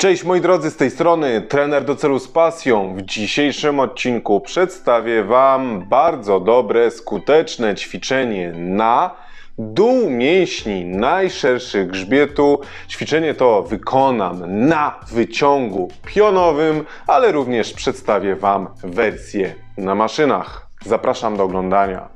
Cześć moi drodzy, z tej strony trener do celu z pasją. W dzisiejszym odcinku przedstawię Wam bardzo dobre, skuteczne ćwiczenie na dół mięśni najszerszych grzbietu. Ćwiczenie to wykonam na wyciągu pionowym, ale również przedstawię Wam wersję na maszynach. Zapraszam do oglądania.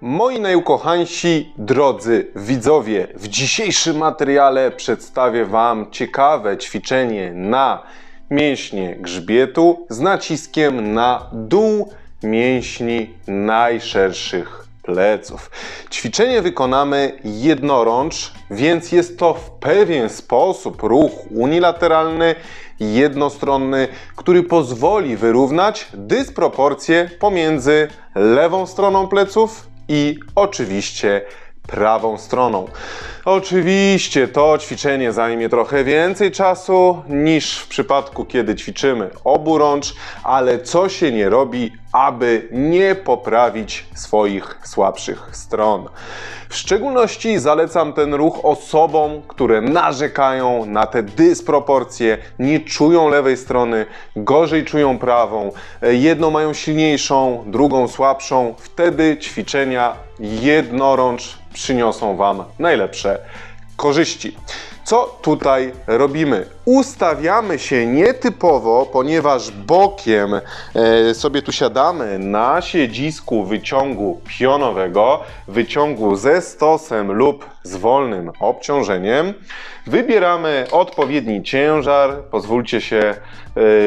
Moi najukochańsi drodzy widzowie, w dzisiejszym materiale przedstawię Wam ciekawe ćwiczenie na mięśnie grzbietu z naciskiem na dół mięśni najszerszych pleców. Ćwiczenie wykonamy jednorącz, więc jest to w pewien sposób ruch unilateralny, jednostronny, który pozwoli wyrównać dysproporcje pomiędzy lewą stroną pleców i oczywiście prawą stroną. Oczywiście to ćwiczenie zajmie trochę więcej czasu niż w przypadku, kiedy ćwiczymy oburącz, ale co się nie robi, aby nie poprawić swoich słabszych stron. W szczególności zalecam ten ruch osobom, które narzekają na te dysproporcje, nie czują lewej strony, gorzej czują prawą, jedną mają silniejszą, drugą słabszą. Wtedy ćwiczenia jednorącz przyniosą Wam najlepsze korzyści. Co tutaj robimy? Ustawiamy się nietypowo, ponieważ bokiem e, sobie tu siadamy na siedzisku wyciągu pionowego, wyciągu ze stosem lub z wolnym obciążeniem. Wybieramy odpowiedni ciężar. Pozwólcie się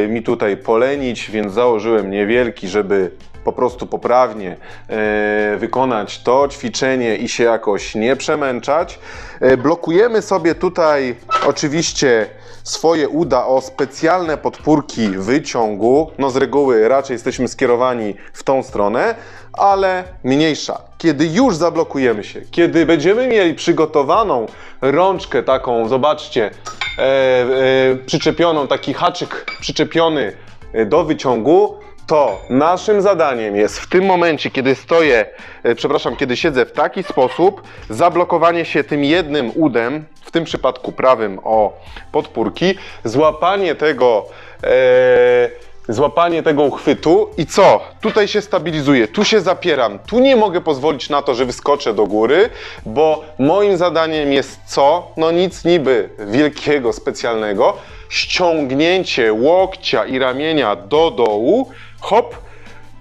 e, mi tutaj polenić, więc założyłem niewielki, żeby po prostu poprawnie e, wykonać to ćwiczenie i się jakoś nie przemęczać. E, blokujemy sobie tutaj oczywiście swoje uda o specjalne podpórki wyciągu. No z reguły raczej jesteśmy skierowani w tą stronę, ale mniejsza. Kiedy już zablokujemy się, kiedy będziemy mieli przygotowaną rączkę taką, zobaczcie, e, e, przyczepioną, taki haczyk przyczepiony e, do wyciągu, to naszym zadaniem jest w tym momencie, kiedy stoję, e, przepraszam, kiedy siedzę w taki sposób, zablokowanie się tym jednym udem, w tym przypadku prawym o podpórki, złapanie tego, e, złapanie tego uchwytu i co? Tutaj się stabilizuję, tu się zapieram, tu nie mogę pozwolić na to, że wyskoczę do góry, bo moim zadaniem jest co? No nic niby wielkiego, specjalnego, ściągnięcie łokcia i ramienia do dołu, hop,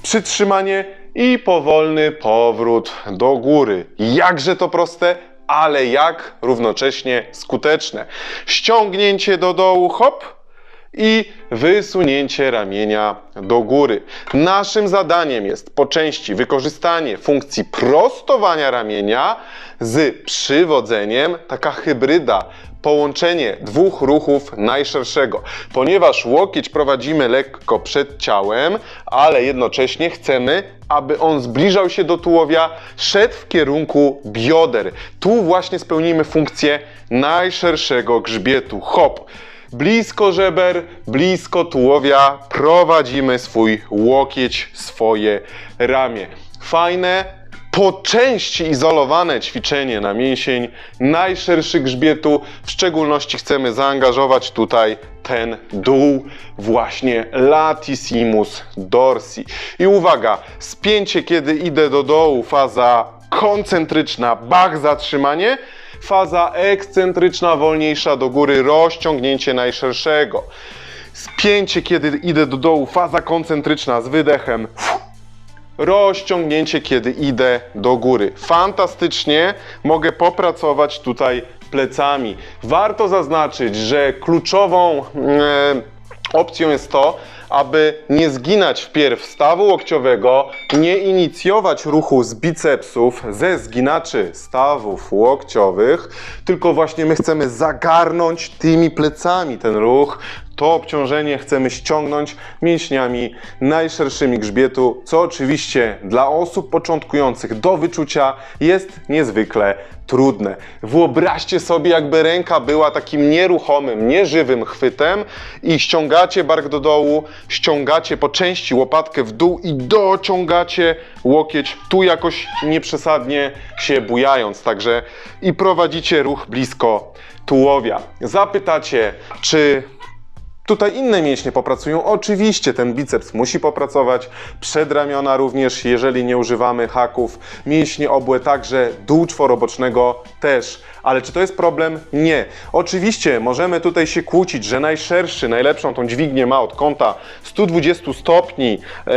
przytrzymanie i powolny powrót do góry. Jakże to proste, ale jak równocześnie skuteczne. Ściągnięcie do dołu, hop, i wysunięcie ramienia do góry. Naszym zadaniem jest po części wykorzystanie funkcji prostowania ramienia z przywodzeniem, taka hybryda, połączenie dwóch ruchów najszerszego. Ponieważ łokieć prowadzimy lekko przed ciałem, ale jednocześnie chcemy, aby on zbliżał się do tułowia, szedł w kierunku bioder. Tu właśnie spełnimy funkcję najszerszego grzbietu. Hop! Blisko żeber, blisko tułowia prowadzimy swój łokieć, swoje ramię. Fajne, po części izolowane ćwiczenie na mięsień najszerszy grzbietu. W szczególności chcemy zaangażować tutaj ten dół, właśnie latissimus dorsi. I uwaga, spięcie kiedy idę do dołu, faza koncentryczna, bach, zatrzymanie faza ekscentryczna, wolniejsza do góry, rozciągnięcie najszerszego. Spięcie, kiedy idę do dołu, faza koncentryczna z wydechem. Rozciągnięcie, kiedy idę do góry. Fantastycznie mogę popracować tutaj plecami. Warto zaznaczyć, że kluczową e, opcją jest to, aby nie zginać wpierw stawu łokciowego, nie inicjować ruchu z bicepsów, ze zginaczy stawów łokciowych, tylko właśnie my chcemy zagarnąć tymi plecami ten ruch, to obciążenie chcemy ściągnąć mięśniami najszerszymi grzbietu, co oczywiście dla osób początkujących do wyczucia jest niezwykle trudne. Wyobraźcie sobie, jakby ręka była takim nieruchomym, nieżywym chwytem i ściągacie bark do dołu, ściągacie po części łopatkę w dół i dociągacie łokieć tu jakoś nieprzesadnie się bujając. Także i prowadzicie ruch blisko tułowia. Zapytacie, czy Tutaj inne mięśnie popracują. Oczywiście ten biceps musi popracować, przedramiona również, jeżeli nie używamy haków, mięśnie obłe także, dół czworobocznego też. Ale czy to jest problem? Nie. Oczywiście możemy tutaj się kłócić, że najszerszy, najlepszą tą dźwignię ma od kąta 120 stopni e,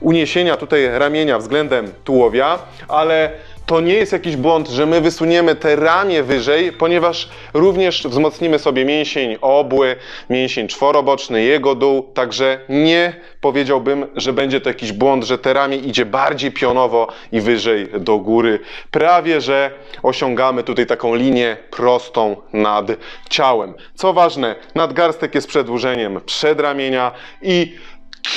uniesienia tutaj ramienia względem tułowia, ale to nie jest jakiś błąd, że my wysuniemy te ramię wyżej, ponieważ również wzmocnimy sobie mięsień obły, mięsień czworoboczny, jego dół, także nie powiedziałbym, że będzie to jakiś błąd, że te ramię idzie bardziej pionowo i wyżej do góry. Prawie, że osiągamy tutaj taką linię prostą nad ciałem. Co ważne, nadgarstek jest przedłużeniem przedramienia i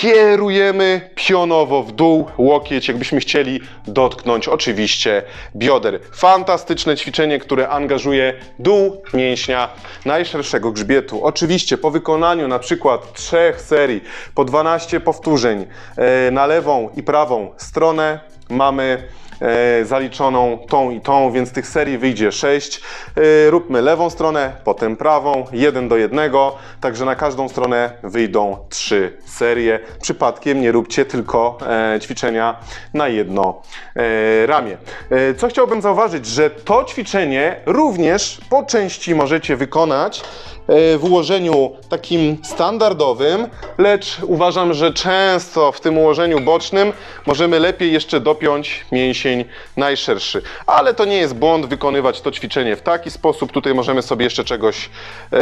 kierujemy pionowo w dół łokieć, jakbyśmy chcieli dotknąć oczywiście bioder. Fantastyczne ćwiczenie, które angażuje dół mięśnia najszerszego grzbietu. Oczywiście po wykonaniu na przykład trzech serii po 12 powtórzeń e, na lewą i prawą stronę mamy zaliczoną tą i tą, więc tych serii wyjdzie 6. E, róbmy lewą stronę, potem prawą, 1 do 1, także na każdą stronę wyjdą 3 serie. Przypadkiem nie róbcie tylko e, ćwiczenia na jedno e, ramię. E, co chciałbym zauważyć, że to ćwiczenie również po części możecie wykonać e, w ułożeniu takim standardowym, lecz uważam, że często w tym ułożeniu bocznym możemy lepiej jeszcze dopiąć mięsień najszerszy. Ale to nie jest błąd wykonywać to ćwiczenie w taki sposób. Tutaj możemy sobie jeszcze czegoś e,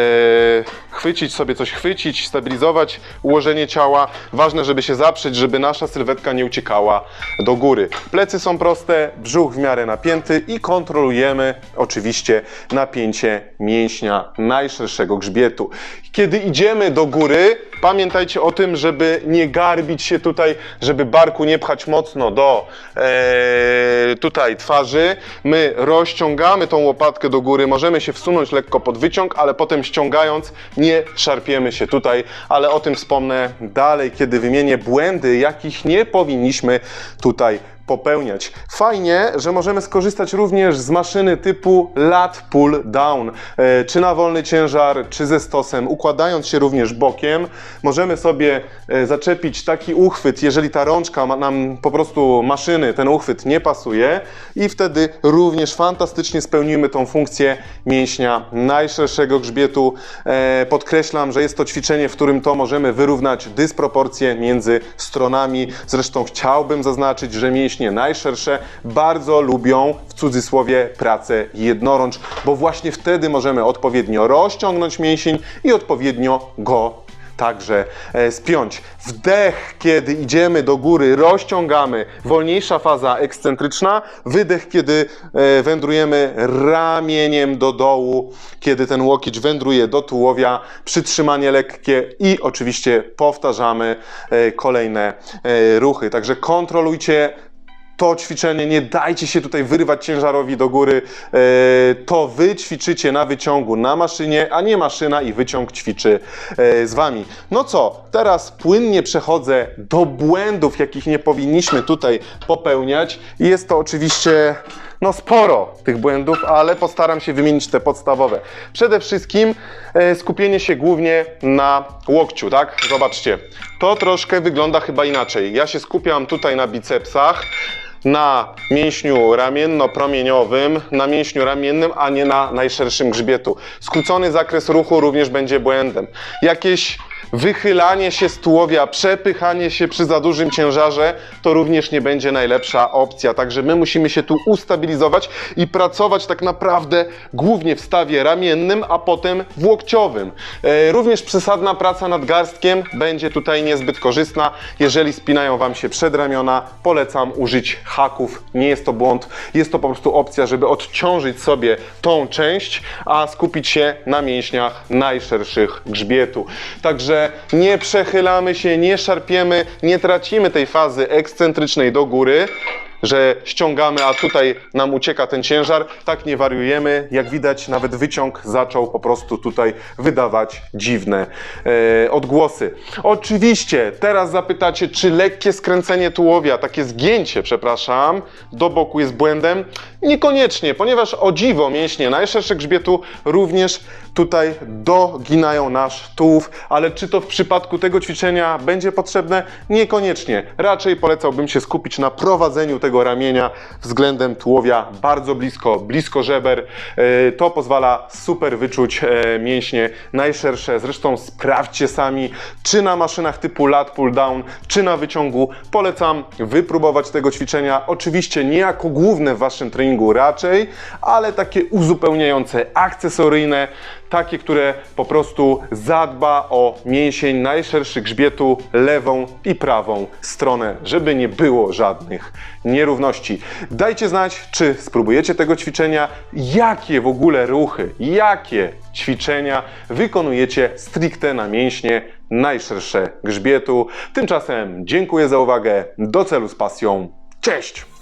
chwycić, sobie coś chwycić, stabilizować ułożenie ciała. Ważne, żeby się zaprzeć, żeby nasza sylwetka nie uciekała do góry. Plecy są proste, brzuch w miarę napięty i kontrolujemy oczywiście napięcie mięśnia najszerszego grzbietu. Kiedy idziemy do góry, pamiętajcie o tym, żeby nie garbić się tutaj, żeby barku nie pchać mocno do e, tutaj twarzy. My rozciągamy tą łopatkę do góry, możemy się wsunąć lekko pod wyciąg, ale potem ściągając nie szarpiemy się tutaj, ale o tym wspomnę dalej, kiedy wymienię błędy, jakich nie powinniśmy tutaj popełniać. Fajnie, że możemy skorzystać również z maszyny typu lat pull down, e, czy na wolny ciężar, czy ze stosem, układając się również bokiem. Możemy sobie e, zaczepić taki uchwyt, jeżeli ta rączka nam po prostu maszyny, ten uchwyt nie pasuje i wtedy również fantastycznie spełnimy tą funkcję mięśnia najszerszego grzbietu. E, Podkreślam, że jest to ćwiczenie, w którym to możemy wyrównać dysproporcje między stronami. Zresztą chciałbym zaznaczyć, że mięśnie najszersze bardzo lubią w cudzysłowie pracę jednorącz, bo właśnie wtedy możemy odpowiednio rozciągnąć mięsień i odpowiednio go także e, spiąć. Wdech, kiedy idziemy do góry, rozciągamy, wolniejsza faza ekscentryczna. Wydech, kiedy e, wędrujemy ramieniem do dołu, kiedy ten łokieć wędruje do tułowia, przytrzymanie lekkie i oczywiście powtarzamy e, kolejne ruchy. Także kontrolujcie to ćwiczenie, nie dajcie się tutaj wyrywać ciężarowi do góry. E, To wy ćwiczycie na wyciągu na maszynie, a nie maszyna i wyciąg ćwiczy e, z wami. No co, teraz płynnie przechodzę do błędów, jakich nie powinniśmy tutaj popełniać. Jest to oczywiście no sporo tych błędów, ale postaram się wymienić te podstawowe. Przede wszystkim e, skupienie się głównie na łokciu, tak? Zobaczcie, to troszkę wygląda chyba inaczej. Ja się skupiam tutaj na bicepsach, na mięśniu ramienno-promieniowym, na mięśniu ramiennym, a nie na najszerszym grzbietu. Skrócony zakres ruchu również będzie błędem. Jakieś wychylanie się z tułowia, przepychanie się przy za dużym ciężarze, to również nie będzie najlepsza opcja. Także my musimy się tu ustabilizować i pracować tak naprawdę głównie w stawie ramiennym, a potem w łokciowym. E, również przesadna praca nad garstkiem będzie tutaj niezbyt korzystna. Jeżeli spinają Wam się przedramiona, polecam użyć haków. Nie jest to błąd, jest to po prostu opcja, żeby odciążyć sobie tą część, a skupić się na mięśniach najszerszych grzbietu. Także nie przechylamy się, nie szarpiemy, nie tracimy tej fazy ekscentrycznej do góry że ściągamy, a tutaj nam ucieka ten ciężar. Tak nie wariujemy. Jak widać, nawet wyciąg zaczął po prostu tutaj wydawać dziwne e, odgłosy. Oczywiście, teraz zapytacie, czy lekkie skręcenie tułowia, takie zgięcie, przepraszam, do boku jest błędem? Niekoniecznie, ponieważ o dziwo mięśnie najszersze grzbietu również tutaj doginają nasz tułów, ale czy to w przypadku tego ćwiczenia będzie potrzebne? Niekoniecznie. Raczej polecałbym się skupić na prowadzeniu tego ramienia względem tułowia bardzo blisko, blisko żeber. E, To pozwala super wyczuć e, mięśnie najszersze. Zresztą sprawdźcie sami, czy na maszynach typu lat pull down, czy na wyciągu. Polecam wypróbować tego ćwiczenia. Oczywiście nie jako główne w waszym treningu raczej, ale takie uzupełniające, akcesoryjne, takie, które po prostu zadba o mięsień najszerszy grzbietu, lewą i prawą stronę, żeby nie było żadnych nierówności. Dajcie znać, czy spróbujecie tego ćwiczenia, jakie w ogóle ruchy, jakie ćwiczenia wykonujecie stricte na mięśnie najszersze grzbietu. Tymczasem dziękuję za uwagę, do celu z pasją, cześć!